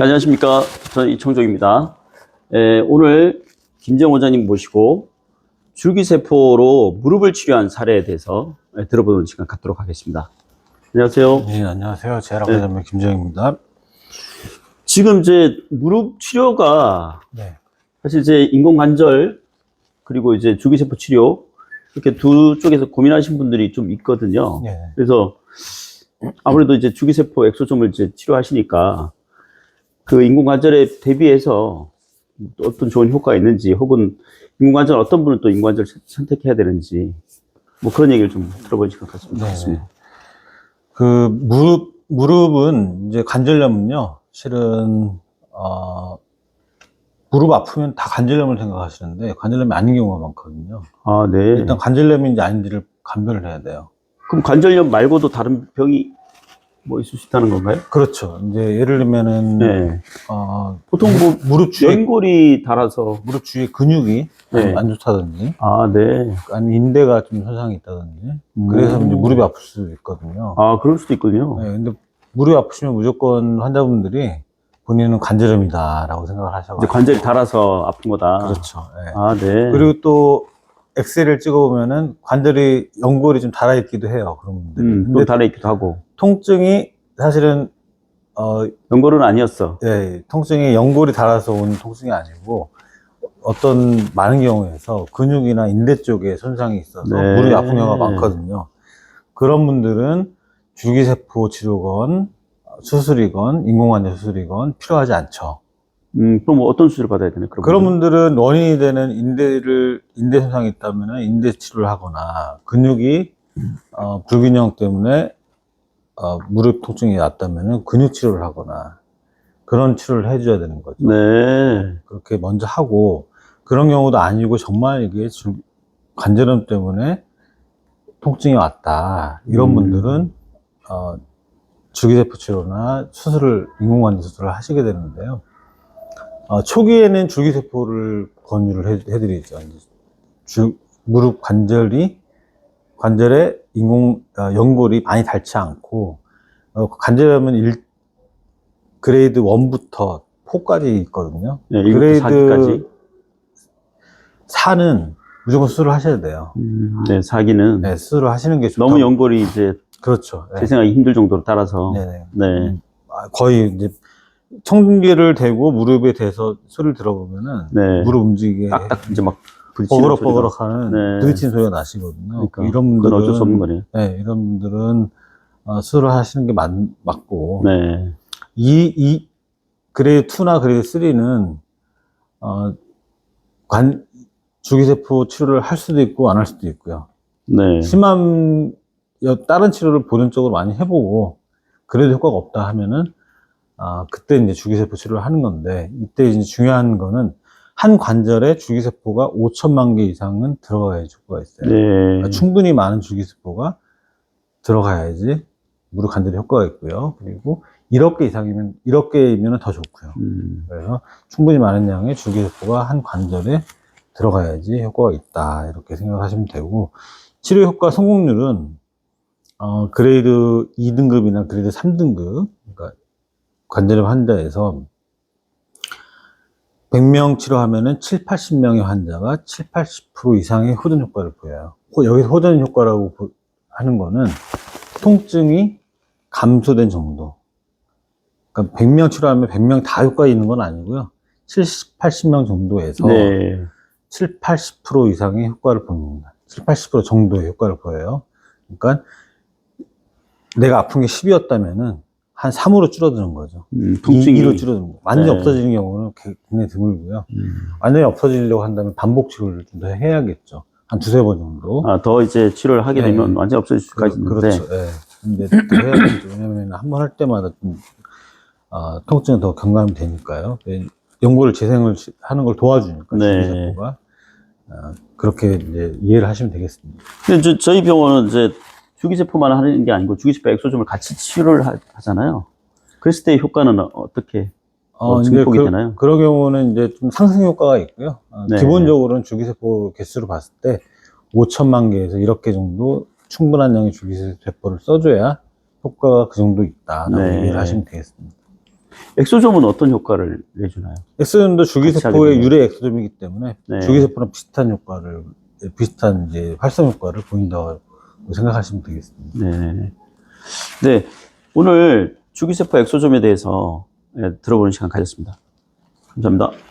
네, 안녕하십니까. 저는 이청종입니다. 에, 오늘 김정 원장님 모시고 줄기세포로 무릎을 치료한 사례에 대해서 에, 들어보는 시간 갖도록 하겠습니다. 안녕하세요. 네, 안녕하세요. 제락 네. 김정입니다. 지금 이제 무릎 치료가 네. 사실 이제 인공관절 그리고 이제 줄기세포 치료 이렇게 두 쪽에서 고민하신 분들이 좀 있거든요. 네. 그래서 아무래도 이제 주기세포 엑소점을 이제 치료하시니까 그 인공관절에 대비해서 또 어떤 좋은 효과가 있는지 혹은 인공관절 어떤 분은 또 인공관절 선택해야 되는지 뭐 그런 얘기를 좀 들어보는 시간 같으면 네. 좋겠습니다. 그 무릎 무릎은 이제 관절염은요. 실은 어 무릎 아프면 다 관절염을 생각하시는데 관절염이 아닌 경우가 많거든요. 아, 네. 일단 관절염인지 아닌지를 감별을 해야 돼요. 그럼 관절염 말고도 다른 병이 뭐 있을 수 있다는 건가요? 그렇죠. 이제 예를 들면은 네. 어 보통 뭐 무릎 주위에 연골이 닳아서 무릎 주위에 근육이 네. 안 좋다든지 아, 네. 아니면 인대가 좀 손상이 있다든지 그래서 음. 이제 무릎이 아플 수도 있거든요. 아, 그럴 수도 있군요. 네, 근데 무릎이 아프시면 무조건 환자분들이 본인은 관절염이다라고 생각을 이제 하셔가지고 관절이 닳아서 아픈 거다. 그렇죠. 예. 아, 네. 그리고 또 엑스레이를 찍어보면은 관절이 연골이 좀 닳아있기도 해요. 그런 분들이. 음, 또 근데 닳아있기도 하고. 통증이 사실은 어, 연골은 아니었어. 예, 통증이 연골이 닳아서 온 통증이 아니고 어떤 많은 경우에서 근육이나 인대 쪽에 손상이 있어서 네. 무릎이 아픈 경우가 많거든요. 그런 분들은 줄기세포 치료건 수술이건 인공관절 수술이건 필요하지 않죠. 음, 그럼 뭐 어떤 수술을 받아야 되나? 그런 그런 분들은? 분들은 원인이 되는 인대를 인대 손상이 있다면 인대 치료를 하거나 근육이 어, 불균형 때문에 어, 무릎 통증이 났다면 근육 치료를 하거나 그런 치료를 해줘야 되는 거죠. 네. 그렇게 먼저 하고 그런 경우도 아니고 정말 이게 줄- 관절염 때문에 통증이 왔다 이런 음. 분들은 어, 줄기세포 치료나 수술을 인공관절 수술을 하시게 되는데요. 어, 초기에는 줄기세포를 권유를 해, 해드리죠. 줄- 무릎 관절이 관절에 인공 어, 연골이 많이 닳지 않고 어, 관절염은 일, 그레이드 1부터 4까지 있거든요. 네, 1부터 4기까지. 4는 무조건 수술을 하셔야 돼요. 음, 네, 사기는. 네, 수술을 하시는 게 좋다고. 너무 연골이 이제 그렇죠. 네. 재생하기 힘들 정도로 따라서. 네네. 네. 아, 거의 이제 청기를 대고 무릎에 대서 소리를 들어보면은 네. 무릎 움직이게 딱딱 이제 막. 버그럭버그럭하는 네. 부딪히는 소리가 나시거든요. 그러니까 이런 분들은 어쩔 수 없는 거네요. 네, 이런 분들은 어, 수술을 하시는 게 맞, 맞고 네. 이, 이 그레이드 2나 그레이드 3는 어, 관 주기세포 치료를 할 수도 있고 안 할 수도 있고요. 네. 심한 여- 다른 치료를 보존적으로 많이 해보고 그래도 효과가 없다 하면은 아 그때 이제 주기세포 치료를 하는 건데 이때 이제 중요한 거는 한 관절에 주기세포가 5천만 개 이상은 들어가야지 효과가 있어요. 네. 그러니까 충분히 많은 주기세포가 들어가야지 무릎 관절에 효과가 있고요. 그리고 1억 개 이상이면 1억 개이면 더 좋고요. 음, 그래서 충분히 많은 양의 주기세포가 한 관절에 들어가야지 효과가 있다 이렇게 생각하시면 되고 치료 효과 성공률은 어, 그레이드 2등급이나 그레이드 3등급 그러니까 관절염 환자에서 100명 치료하면은 7, 80명의 환자가 7, 80% 이상의 호전 효과를 보여요. 호- 여기서 호전 효과라고 보- 하는 거는 통증이 감소된 정도. 그러니까 100명 치료하면 100명 다 효과 있는 건 아니고요. 70, 80명 정도에서 네. 7, 80% 이상의 효과를 보입니다. 7, 80% 정도의 효과를 보여요. 그러니까 내가 아픈 게 10이었다면은 한 3으로 줄어드는 거죠. 음, 2, 통증이. 2로 줄어드는 거죠. 완전히 네. 없어지는 경우는 굉장히 드물고요. 음. 완전히 없어지려고 한다면 반복 치료를 좀 더 해야겠죠. 한 두세 번 정도. 아, 더 이제 치료를 하게 네. 되면 완전히 없어질 수까지 그, 있는데. 그렇죠. 예. 근데 또 해야겠죠. 왜냐면 한 번 할 때마다 좀, 아, 통증은 더 경감이 되니까요. 예, 연골을 재생을 시- 하는 걸 도와주니까, 네. 아, 그렇게 이제 이해를 하시면 되겠습니다. 근데 저, 저희 병원은 이제 주기세포만 하는 게 아니고 주기세포 엑소점을 같이 치료를 하, 잖아요 그랬을 때 효과는 어- 어떻게? 어, 이제 증폭이 그, 되나요? 그런 경우는 이제 좀 상승 효과가 있고요. 어, 네. 기본적으로는 주기세포 개수로 봤을 때 5천만 개에서 1억 개 정도 충분한 양의 주기세포를 써줘야 효과가 그 정도 있다라고 네. 이해를 하시면 되겠습니다. 엑소점은 어떤 효과를 내주나요? 엑소점도 되네요. 유래 엑소점이기 때문에 네. 줄기세포랑 비슷한 효과를 비슷한 이제 활성 효과를 보인다고 생각하시면 되겠습니다. 네. 네. 오늘 주기세포 엑소점에 대해서 예, 들어보는 시간 가졌습니다. 감사합니다.